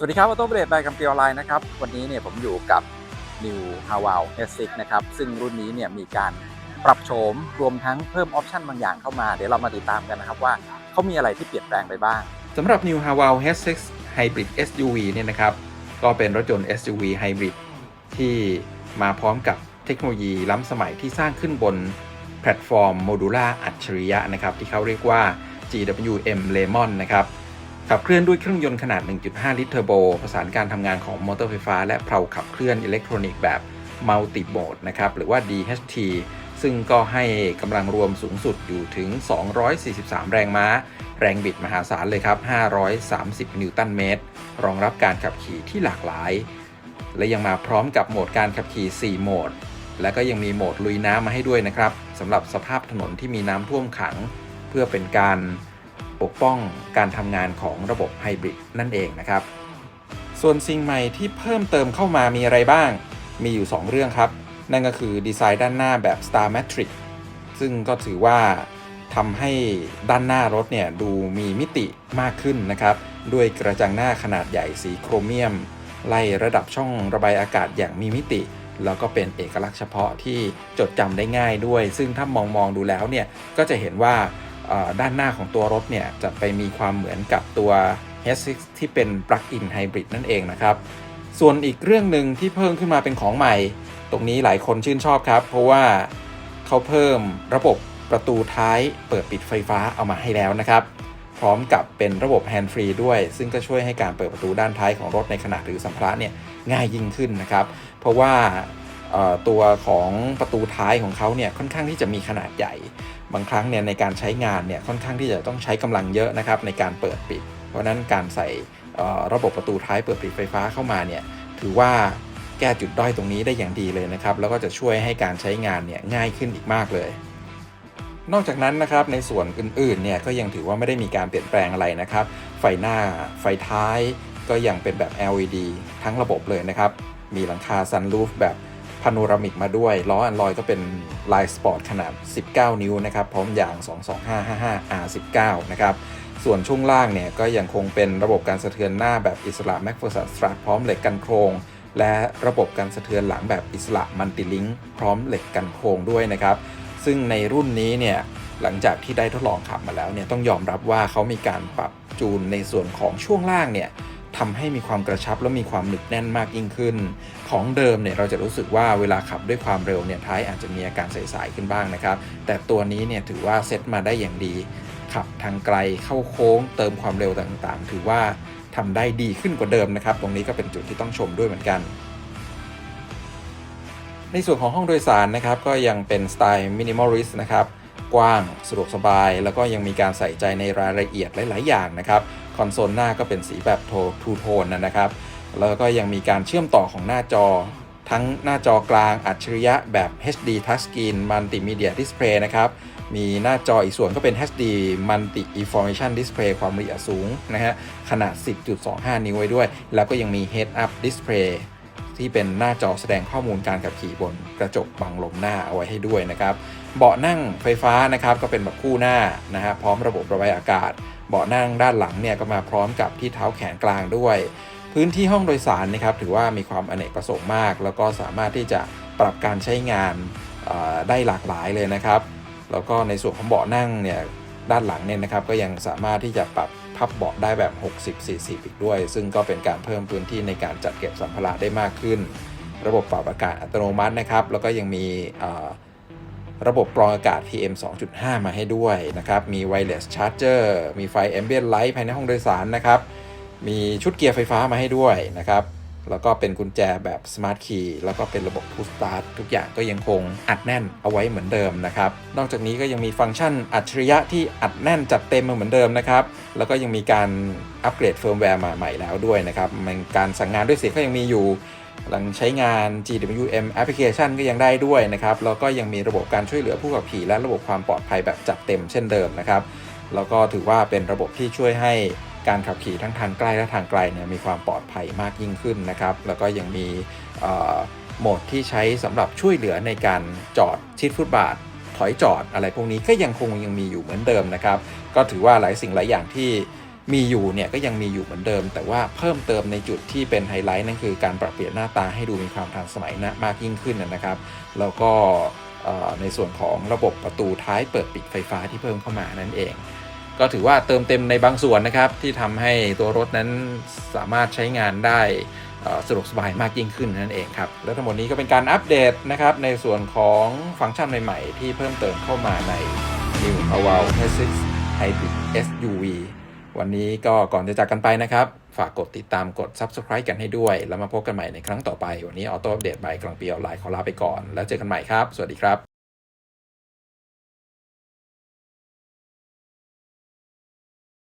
สวัสดีครับออโต้เบรดบายกัมปีออนไลน์นะครับ วันนี้เนี่ยผมอยู่กับ New h a w a l S6 นะครับ ซึ่งรุ่นนี้เนี่ยมีการปรับโฉมรวมทั้งเพิ่มออปชันบางอย่างเข้ามา เดี๋ยวเรามาติดตามกันนะครับว่าเขามีอะไรที่เปลี่ยนแปลงไปบ้างสำหรับ New h a w a l H6 Hybrid SUV เนี่ยนะครับ ก็เป็นรถยนต์ SUV Hybrid ที่มาพร้อมกับเทคโนโลยีล้ำสมัยที่สร้างขึ้นบนแพลตฟอร์มโมดูล่าอัจฉริยะนะครับที่เขาเรียกว่า GWM Lemon นะครับ ขับเคลื่อนด้วยเครื่องยนต์ขนาด 1.5 ลิตรเทอร์โบประสานการทำงานของมอเตอร์ไฟฟ้า และเพลาขับเคลื่อนอิเล็กทรอนิกส์แบบ Multi Mode นะครับหรือว่า DHT ซึ่งก็ให้กำลังรวมสูงสุดอยู่ถึง 243 แรงม้า แรงบิดมหาศาลเลยครับ 530 นิวตันเมตร รองรับการขับขี่ที่หลากหลาย และยังมาพร้อมกับโหมดการขับขี่ 4 โหมด และก็ยังมีโหมดลุยน้ำมาให้ด้วยนะครับสำหรับสภาพถนนที่มีน้ำท่วมขัง เพื่อเป็นการ ปกป้องการทำงานของระบบไฮบริดนั่นเองนะครับ ส่วนสิ่งใหม่ที่เพิ่มเติมเข้ามามีอะไรบ้าง มีอยู่ 2 เรื่องครับ นั่นก็คือดีไซน์ด้านหน้าแบบ Star Matrix ซึ่งก็ถือว่าทำให้ด้านหน้ารถเนี่ยดูมีมิติมากขึ้นนะครับ ด้วยกระจังหน้าขนาดใหญ่สีโครเมียม ไล่ระดับช่องระบายอากาศอย่างมีมิติแล้วก็เป็นเอกลักษณ์เฉพาะที่จดจำได้ง่ายด้วย ซึ่งถ้ามองมองดูแล้วเนี่ย ก็จะเห็นว่า ด้านหน้าของตัวรถเนี่ยจะไปมีความเหมือนกับตัว H6 ที่เป็น Plug-in Hybrid นั่นเองนะครับ ส่วนอีกเรื่องหนึ่งที่เพิ่มขึ้นมาเป็นของใหม่ ตรงนี้หลายคนชื่นชอบครับ เพราะว่าเขาเพิ่มระบบประตูท้ายเปิดปิดไฟฟ้าเอามาให้แล้วนะครับ พร้อมกับเป็นระบบแฮนด์ฟรีด้วย ซึ่งก็ช่วยให้การเปิดประตูด้านท้ายของรถในขณะถือสัมภาระเนี่ยง่ายยิ่งขึ้นนะครับ เพราะว่าตัวของประตูท้ายของเขาเนี่ยค่อนข้างที่จะมีขนาดใหญ่ บางครั้งเนี่ยในการใช้งานเนี่ยค่อนข้างที่จะต้องใช้กำลังเยอะนะครับในการเปิดปิด เพราะนั้นการใส่ระบบประตูท้ายเปิดปิดไฟฟ้าเข้ามาเนี่ยถือว่าแก้จุดด้อยตรงนี้ได้อย่างดีเลยนะครับ แล้วก็จะช่วยให้การใช้งานเนี่ยง่ายขึ้นอีกมากเลย นอกจากนั้นนะครับในส่วนอื่นๆเนี่ยก็ยังถือว่าไม่ได้มีการเปลี่ยนแปลงอะไรนะครับ ไฟหน้าไฟท้ายก็ยังเป็นแบบ LED ทั้งระบบเลยนะครับ มีหลังคาซันรูฟแบบ พาโนรามิกมาด้วย ล้ออันลอยก็เป็นลายสปอร์ตขนาด 19 นิ้วนะครับ พร้อมยาง 22555 R19 นะครับ ส่วนช่วงล่างเนี่ย ก็ยังคงเป็นระบบการสะเทือนหน้าแบบอิสระ m a c p h e r s o n Strut พร้อมเหล็กกันโครง และระบบการสะเทือนหลังแบบอิสระมัลติลิงพร้อมเหล็กกันโครงด้วยนะครับ ซึ่งในรุ่นนี้เนี่ยหลังจากที่ได้ทดลองขับมาแล้วเนี่ยต้องยอมรับว่าเขามีการปรับจูนในส่วนของช่วงล่างเนี่ย ทำให้มีความกระชับและมีความหนึบแน่นมากยิ่งขึ้น ของเดิมเนี่ยเราจะรู้สึกว่าเวลาขับด้วยความเร็วเนี่ยท้ายอาจจะมีอาการใสๆขึ้นบ้างนะครับ แต่ตัวนี้เนี่ยถือว่าเซ็ตมาได้อย่างดี ขับทางไกลเข้าโค้ง เติมความเร็วต่างๆ ถือว่าทำได้ดีขึ้นกว่าเดิมนะครับ ตรงนี้ก็เป็นจุดที่ต้องชมด้วยเหมือนกันในส่วนของห้องโดยสารนะครับก็ยังเป็นสไตล์มินิมอลิสนะครับ กว้าง สะดวกสบาย แล้วก็ยังมีการใส่ใจในรายละเอียดหลาย ๆ อย่างนะครับคอนโซลหน้าก็เป็นสีแบบโททูโทนนะครับแล้วก็ยังมีการเชื่อมต่อของหน้าจอ ทั้งหน้าจอกลางอัจฉริยะแบบ HD Touchscreen Multimedia Display นะครับมีหน้าจออีกส่วนก็เป็น HD Multi Information Display ความละเอียดสูงนะฮะขนาด 10.25 นิ้วไว้ด้วย แล้วก็ยังมี Head Up Display ที่เป็นหน้าจอแสดงข้อมูลการขับขี่บนกระจกบังลมหน้าเอาไว้ให้ด้วยนะครับ เบาะนั่งไฟฟ้านะครับก็เป็นแบบคู่หน้านะฮะพร้อมระบบระบายอากาศ เบาะนั่งด้านหลังเนี่ยก็มาพร้อมกับที่เท้าแขนกลางด้วย พื้นที่ห้องโดยสารนะครับถือว่ามีความอเนกประสงค์มาก แล้วก็สามารถที่จะปรับการใช้งานได้หลากหลายเลยนะครับ แล้วก็ในส่วนของเบาะนั่งเนี่ยด้านหลังเนี่ยนะครับก็ยังสามารถที่จะปรับ พับเบาะได้แบบ 60-40 อีกด้วย ซึ่งก็เป็นการเพิ่มพื้นที่ในการจัดเก็บสัมภาระได้มากขึ้น ระบบปรับอากาศอัตโนมัตินะครับ แล้วก็ยังมีระบบกรองอากาศ PM 2.5 มาให้ด้วยนะครับ มีไวเลสชาร์จเจอร์ มีไฟ Ambient Light ภายในห้องโดยสารนะครับ มีชุดเกียร์ไฟฟ้ามาให้ด้วยนะครับ แล้วก็เป็นกุญแจแบบ Smart Key แล้วก็เป็นระบบ Push Start ทุกอย่างก็ยังคงอัดแน่นเอาไว้เหมือนเดิมนะครับ นอกจากนี้ก็ยังมีฟังก์ชันอัจฉริยะที่อัดแน่นจัดเต็มมาเหมือนเดิมนะครับ แล้วก็ยังมีการอัปเกรดเฟิร์มแวร์มาใหม่แล้วด้วยนะครับมันการสั่งงานด้วยเสียงก็ยังมีอยู่หลังใช้งาน GWM Application ก็ยังได้ด้วยนะครับ แล้วก็ยังมีระบบการช่วยเหลือผู้ขับขี่และระบบความปลอดภัยแบบจัดเต็มเช่นเดิมนะครับ แล้วก็ถือว่าเป็นระบบที่ช่วยให้ การขับขี่ทั้งทางใกล้และทางไกลเนี่ยมีความปลอดภัยมากยิ่งขึ้นนะครับ แล้วก็ยังมีโหมดที่ใช้สำหรับช่วยเหลือในการจอดชิดฟุตบาท ถอยจอดอะไรพวกนี้ก็ยังคงยังมีอยู่เหมือนเดิมนะครับ ก็ถือว่าหลายสิ่งหลายอย่างที่มีอยู่เนี่ยก็ยังมีอยู่เหมือนเดิม แต่ว่าเพิ่มเติมในจุดที่เป็นไฮไลท์นั่นคือการปรับเปลี่ยนหน้าตาให้ดูมีความทันสมัยนะมากยิ่งขึ้นนะครับ แล้วก็ในส่วนของระบบประตูท้ายเปิดปิดไฟฟ้าที่เพิ่มเข้ามานั่นเอง ก็ถือว่าเติมเต็มในบางส่วนนะครับ ที่ทำให้ตัวรถนั้นสามารถใช้งานได้สะดวกสบายมากยิ่งขึ้นนั่นเองครับ และทั้งหมดนี้ก็เป็นการอัปเดตนะครับ ในส่วนของฟังก์ชันใหม่ๆ ที่เพิ่มเติมเข้ามาใน New a v a l H6 Hybrid SUV วันนี้ก็ก่อนจะจากกันไปนะครับ ฝากกดติดตามกด Subscribe กันให้ด้วย แล้วมาพบกันใหม่ในครั้งต่อไป วันนี้ออโต้อัปเดตใบกลางปีออนไลน์ขอลาไปก่อน แล้วเจอกันใหม่ครับ สวัสดีครับ